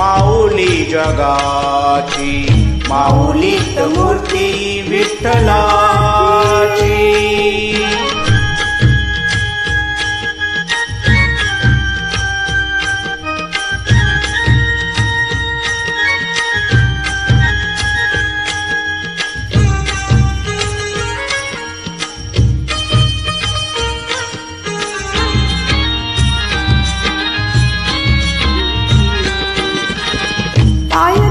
माऊली जगाची माऊली मूर्ती विठ्ठलाची. I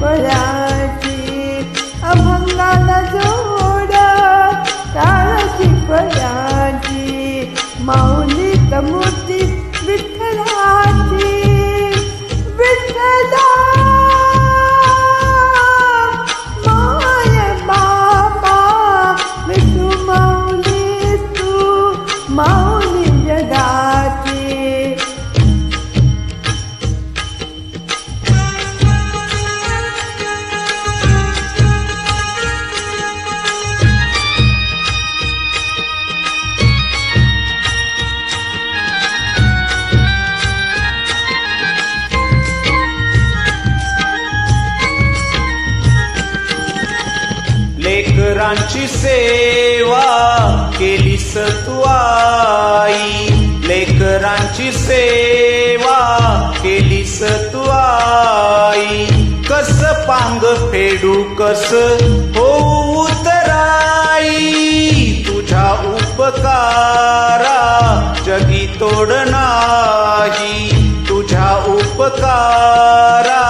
पराची अभंगाला जोडा ताराची पराची माऊ लेकरांची सेवा केली तू लेकरांची सेवा केली तू कस पांग फेडू कस होऊ तराई तुझ्या उपकारा जगी तोड तुझ्या उपकारा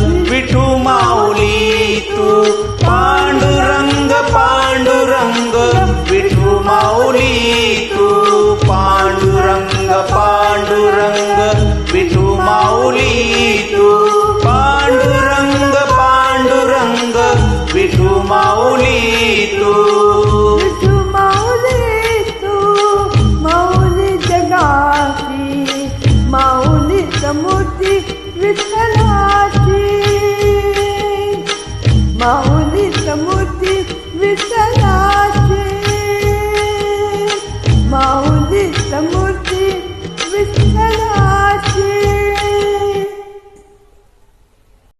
विठू माऊली तू। विठू माऊली तू माऊली जगाची माऊली मूर्ती विठ्ठलाची